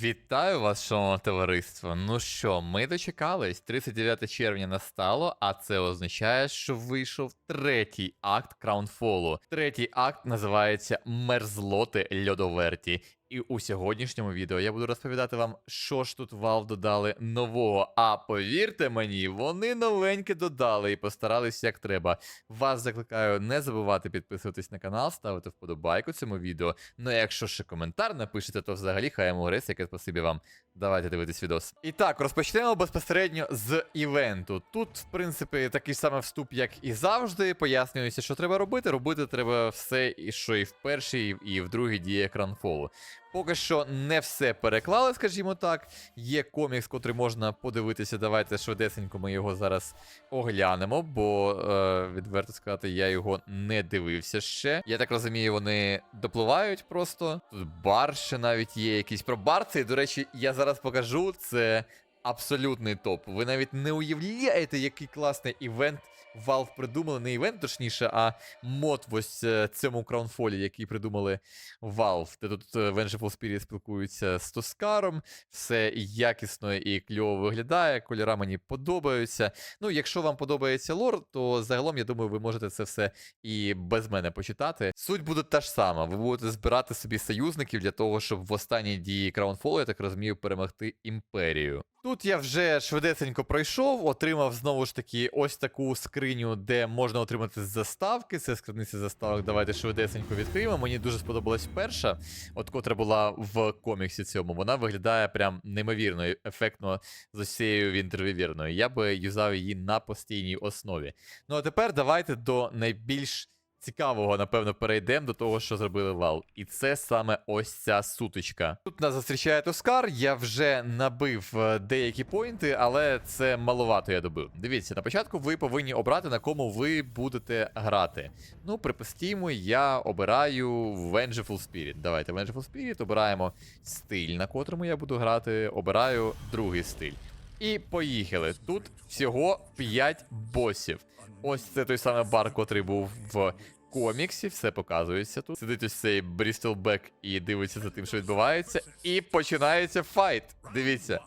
Вітаю вас, шановне товариство. Ну що, ми дочекались. 39 червня настало, а це означає, що вийшов третій акт Краунфолу. Третій акт називається Мерзлоти Льодоверті. І у сьогоднішньому відео я буду розповідати вам, що ж тут Valve додали нового. А повірте мені, вони новеньке додали і постарались як треба. Вас закликаю не забувати підписуватись на канал, ставити вподобайку цьому відео. Ну а якщо ще коментар напишете, то взагалі хай йому грець, яке спасибі вам. Давайте дивитись відос. І так, розпочнемо безпосередньо з івенту. Тут, в принципі, такий самий вступ, як і завжди. Пояснюється, що треба робити. Робити треба все, і що і в першій, і в другій дії екранфолу. Поки що не все переклали, скажімо так. Є комікс, котрий можна подивитися. Давайте швидесенько ми його зараз оглянемо, бо е, відверто сказати, я його не дивився ще. Я так розумію, вони допливають просто. Тут бар ще навіть є якийсь про бар. Цей, до речі, я зараз покажу. Це абсолютний топ. Ви навіть не уявляєте, який класний івент Valve придумали. Не івент, точніше, а мод в ось е, цьому краунфолі, який придумали Valve. Де тут е, Vengeful Spirit спілкуються з Тоскаром. Все якісно і кльово виглядає. Кольора мені подобаються. Ну, якщо вам подобається лор, то загалом, я думаю, ви можете це все і без мене почитати. Суть буде та ж сама. Ви будете збирати собі союзників для того, щоб в останній дії Краунфолу, я так розумію, перемогти імперію. Тут я вже швидесенько пройшов, отримав знову ж таки ось таку скриню, де можна отримати заставки. Це скриниця заставок. Давайте швидесенько відкриємо. Мені дуже сподобалась перша, от котра була в коміксі цьому. Вона виглядає прям неймовірно ефектно з усією вінтервівірною. Я би юзав її на постійній основі. Ну а тепер давайте до найбільш цікавого, напевно, перейдемо до того, що зробили Valve. І це саме ось ця сутичка. Тут нас зустрічає Тоскар. Я вже набив е, деякі поінти, але це маловато я добив. Дивіться, на початку ви повинні обрати, на кому ви будете грати. Ну, припустімо, я обираю Vengeful Spirit. Давайте Vengeful Spirit, обираємо стиль, на котрому я буду грати. Обираю другий стиль. І поїхали. Тут всього 5 босів. Ось це той самий бар, котрий був в коміксі, все показується тут. Сидить ось цей Брістол Бек і дивиться за тим, що відбувається. І починається файт. Дивіться.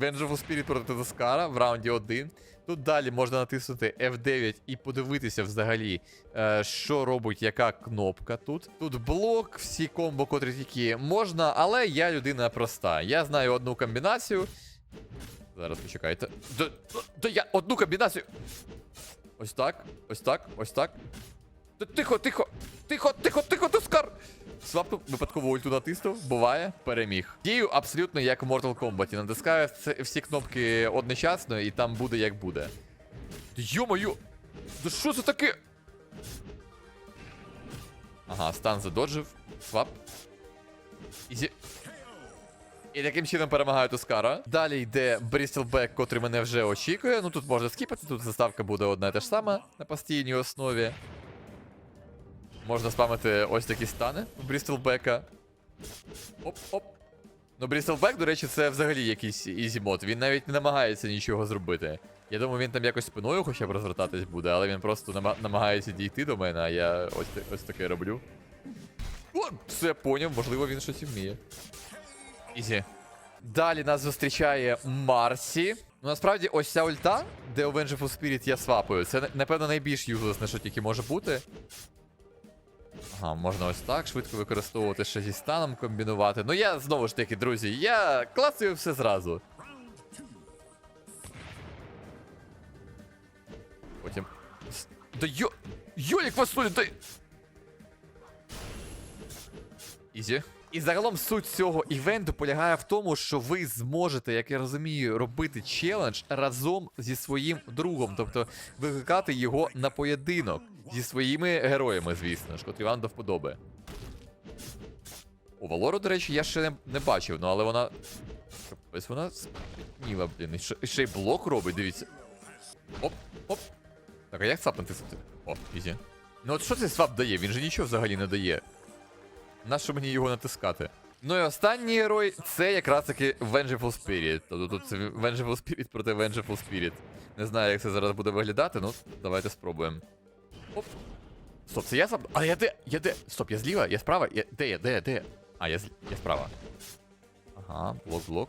Vengeful Spirit проти Тоскара в раунді 1. Тут далі можна натиснути F9 і подивитися взагалі, е, що робить яка кнопка тут. Тут блок, всі комбо, котрі тільки можна, але я людина проста. Я знаю одну комбінацію. Зараз почекайте. Да, да я одну комбінацію. Ось так, ось так, ось так. Тихо, тихо, тихо, тихо, тихо, Тоскар! Свапнув, випадково ульту натиснув, буває, переміг. Дію абсолютно як в Mortal Kombat. Натискаю всі кнопки одночасно, і там буде як буде. Та Йо-моє! Да що це таке? Ага, стан задоджив. Свап. Ізі. І таким чином перемагаю Тоскара. Далі йде Брістелбек, котрий мене вже очікує. Ну тут можна скіпати, тут заставка буде одна і та ж сама на постійній основі. Можна спамити ось такі стани у Брістелбека. Оп-оп. Ну, Брістелбек, до речі, це взагалі якийсь ізі-мод. Він навіть не намагається нічого зробити. Я думаю, він там якось спиною хоча б розвертатись буде, але він просто намагається дійти до мене, а я ось, ось таке роблю. О, все поняв, можливо, він щось вміє. Ізі. Далі нас зустрічає Марсі. Ну, насправді, ось ця ульта, де у Vengeful Spirit я свапаю. Це, напевно, найбільш юзлесне, що тільки може бути. Ага, можна ось так швидко використовувати ще зі станом комбінувати. Ну я знову ж таки, друзі, я клацаю все зразу. Потім. Да йо. Йолік фасолі, дай. Ізі. І загалом суть цього івенту полягає в тому, що ви зможете, як я розумію, робити челендж разом зі своїм другом, тобто викликати його на поєдинок зі своїми героями, звісно ж, котрі вам до вподоби. У Валору, до речі, я ще не, не бачив, ну але вона. Ось вона спітніла, блін. І ще, й блок робить, дивіться. Оп, оп. Так, а як натиснути? О, ізі. Ну от що цей свап дає? Він же нічого взагалі не дає. Нащо мені його натискати? Ну і останній герой це якраз таки Vengeful Spirit. Тобто тут це Vengeful Spirit проти Vengeful Spirit. Не знаю, як це зараз буде виглядати, ну давайте спробуємо. Оп. Стоп, це я сам. А я де? Я де? Стоп, я зліва, я справа. Я... Де я? Де я? Де я? А, я, з... я справа. Ага, блок-блок.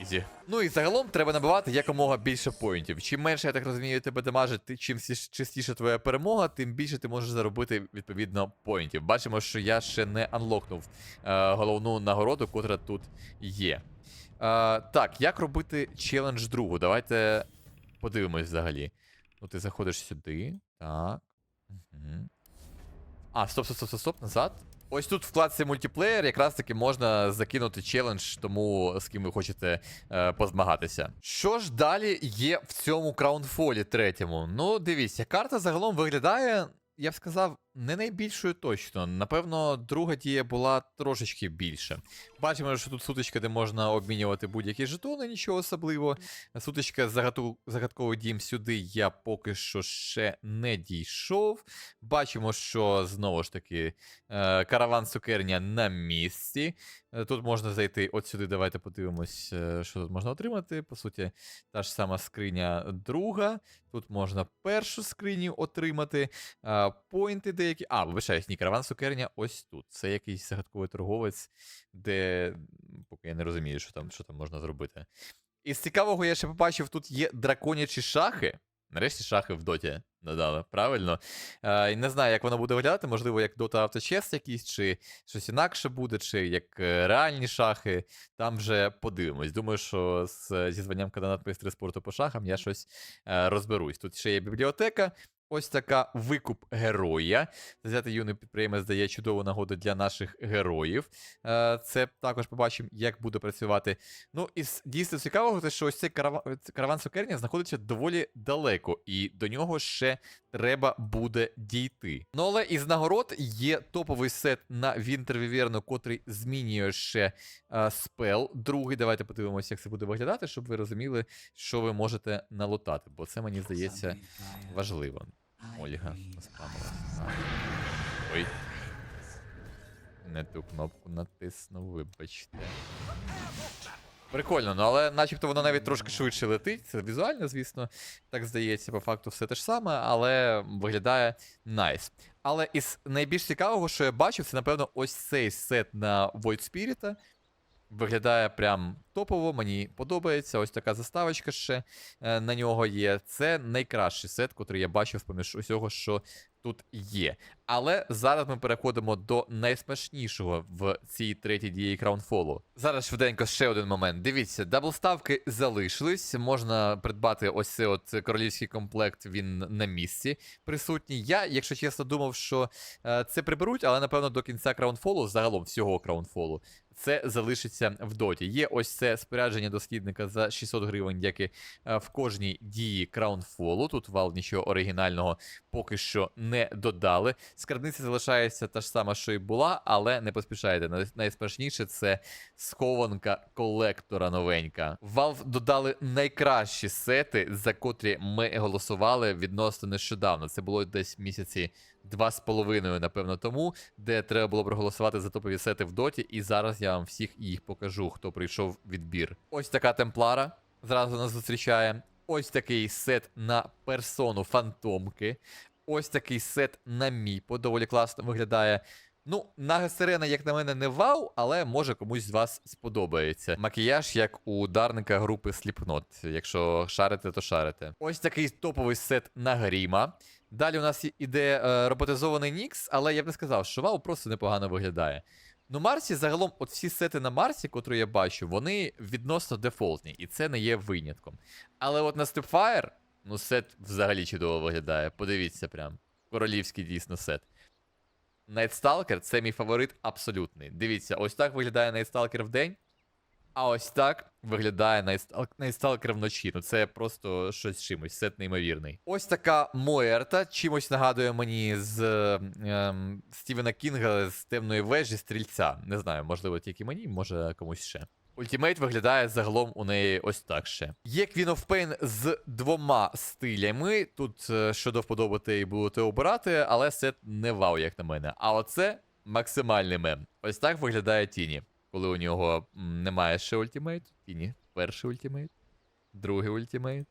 Ізі. Ну і загалом треба набивати якомога більше поінтів. Чим менше, я так розумію, тебе дамажить, чим частіше твоя перемога, тим більше ти можеш заробити відповідно поінтів. Бачимо, що я ще не анлокнув е, головну нагороду, котра тут є. Е, так, як робити челендж другу? Давайте подивимось взагалі. Ну, ти заходиш сюди. Так. Угу. А, стоп, стоп, стоп, стоп, стоп, назад. Ось тут в вкладці мультиплеєр якраз таки можна закинути челендж тому, з ким ви хочете е, позмагатися. Що ж далі є в цьому краунфолі третьому? Ну, дивіться, карта загалом виглядає, я б сказав, не найбільшою точно. Напевно, друга дія була трошечки більше. Бачимо, що тут сутичка, де можна обмінювати будь-які жетони, нічого особливого. Сутичка загадковий дім сюди я поки що ще не дійшов. Бачимо, що знову ж таки е, караван цукерня на місці. Е, Тут можна зайти от сюди. Давайте подивимось, е, що тут можна отримати. По суті, та ж сама скриня друга. Тут можна першу скриню отримати. Е, Деякі. А, вибачаюсь, ні, караван цукерня ось тут. Це якийсь загадковий торговець, де поки я не розумію, що там, що там можна зробити. Із цікавого я ще побачив, тут є драконячі шахи. Нарешті шахи в доті додали, правильно? Е, не знаю, як воно буде виглядати, можливо, як Dota Авточест якийсь, чи щось інакше буде, чи як е, реальні шахи. Там вже подивимось. Думаю, що з, зі званням кандидат спорту по шахам я щось е, розберусь. Тут ще є бібліотека. Ось така викуп героя. Взяти юний підприємець дає чудову нагоду для наших героїв. Е, Це також побачимо, як буде працювати. Ну, і дійсно цікавого, те, що ось цей караван, караван Сокерня знаходиться доволі далеко, і до нього ще треба буде дійти. Ну, але із нагород є топовий сет на Вінтер Віверну, котрий змінює ще е, спел. Другий. Давайте подивимося, як це буде виглядати, щоб ви розуміли, що ви можете налутати, бо це мені здається важливо. Ольга наспамилась. Ой. Не ту кнопку натиснув, вибачте. Прикольно, ну але начебто воно навіть трошки швидше летить. Це візуально, звісно, так здається, по факту все те ж саме, але виглядає найс. Але із найбільш цікавого, що я бачив, це, напевно, ось цей сет на Void Spirit. Виглядає прям топово, мені подобається. Ось така заставочка ще е, на нього є. Це найкращий сет, який я бачив поміж усього, що тут є. Але зараз ми переходимо до найсмачнішого в цій третій дії краунфолу. Зараз швиденько ще один момент. Дивіться, даблставки залишились. Можна придбати ось цей от королівський комплект. Він на місці присутній. Я, якщо чесно, думав, що е, це приберуть, але напевно до кінця краунфолу, загалом всього краунфолу, це залишиться в доті. Є ось це спорядження дослідника за 600 гривень, як і е, в кожній дії краунфолу. Тут вал нічого оригінального поки що не додали. Скарбниця залишається та ж сама, що і була, але не поспішайте. Най- Найспершніше це схованка колектора новенька. Valve додали найкращі сети, за котрі ми голосували відносно нещодавно. Це було десь місяці два з половиною, напевно, тому, де треба було проголосувати за топові сети в доті, і зараз я вам всіх їх покажу, хто прийшов відбір. Ось така темплара зразу нас зустрічає. Ось такий сет на персону фантомки. Ось такий сет на міпо. Доволі класно виглядає. Ну, нага сирена, як на мене, не вау, але може комусь з вас сподобається. Макіяж, як у ударника групи Slipknot. Якщо шарите, то шарите. Ось такий топовий сет на гріма. Далі у нас іде е, роботизований Нікс, але я б не сказав, що вау просто непогано виглядає. Ну, Марсі, загалом, от всі сети на Марсі, котрі я бачу, вони відносно дефолтні, і це не є винятком. Але от на Stepfire, ну, сет взагалі чудово виглядає. Подивіться прям. Королівський дійсно сет. Найтсталкер це мій фаворит абсолютний. Дивіться, ось так виглядає Найтсталкер в день. А ось так виглядає Найтстал- Найтсталкер вночі. Ну це просто щось чимось, сет неймовірний. Ось така Моерта, чимось нагадує мені з ем, Стівена Кінга з темної вежі стрільця. Не знаю, можливо, тільки мені, може комусь ще. Ультімейт виглядає загалом у неї ось так ще. Є Queen of Pain з двома стилями. Тут е, що до вподобати і будете обирати, але сет не вау, як на мене. А оце максимальний мем. Ось так виглядає Тіні. Коли у нього немає ще ультимейту. Тіні, перший ультимейт, другий ультимейт.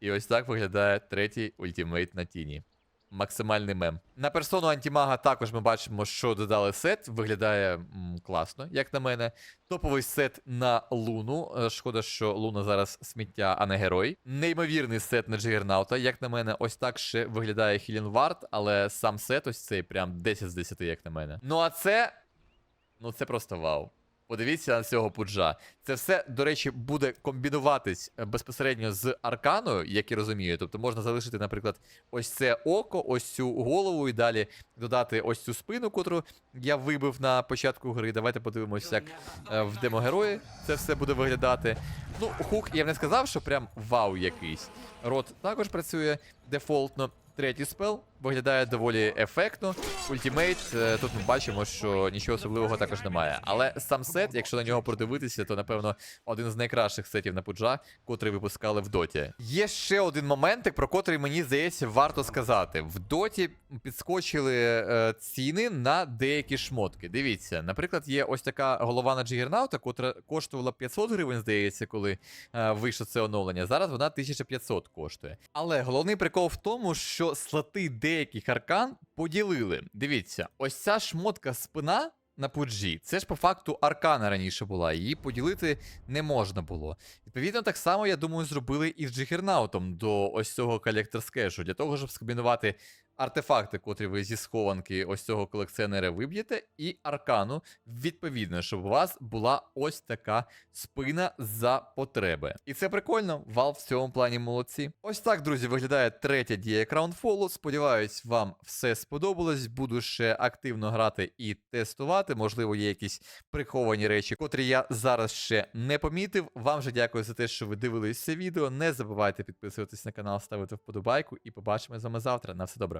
І ось так виглядає третій ультимейт на Тіні. максимальний мем. На персону антимага також ми бачимо, що додали сет. Виглядає м, класно, як на мене. Топовий сет на Луну. Е, Шкода, що Луна зараз сміття, а не герой. Неймовірний сет на Джигернаута. Як на мене, ось так ще виглядає Хілін Вард, але сам сет ось цей прям 10 з 10, як на мене. Ну а це. Ну це просто вау. Подивіться на цього пуджа. Це все, до речі, буде комбінуватись е, безпосередньо з арканою, як я розумію. Тобто можна залишити, наприклад, ось це око, ось цю голову, і далі додати ось цю спину, котру я вибив на початку гри. Давайте подивимось, як е, в демогерої це все буде виглядати. Ну, хук, я б не сказав, що прям вау якийсь. Рот також працює дефолтно. Третій спел виглядає доволі ефектно. Ультімейт, е, тут ми бачимо, що нічого особливого також немає. Але сам сет, якщо на нього продивитися, то напевно один з найкращих сетів на пуджа, котрий випускали в доті. Є ще один моментик, про котрий мені здається варто сказати. В доті підскочили е, ціни на деякі шмотки. Дивіться, наприклад, є ось така голова на Джигернаута, котра коштувала 500 гривень, здається, коли е, вийшло це оновлення. Зараз вона 1500 коштує. Але головний прикол в тому, що слоти деяких аркан поділили. Дивіться, ось ця шмотка спина. На пуджі, це ж по факту аркана раніше була, її поділити не можна було. Відповідно, так само, я думаю, зробили і з Джигернаутом до ось цього колектор скешу, для того, щоб скомбінувати артефакти, котрі ви зі схованки ось цього колекціонера виб'єте, і аркану, відповідно, щоб у вас була ось така спина за потреби. І це прикольно, Valve в цьому плані молодці. Ось так, друзі, виглядає третя дія Crownfall. Сподіваюсь, вам все сподобалось. Буду ще активно грати і тестувати. Можливо, є якісь приховані речі, котрі я зараз ще не помітив. Вам же дякую за те, що ви дивились це відео. Не забувайте підписуватись на канал, ставити вподобайку і побачимо з вами завтра. На все добре.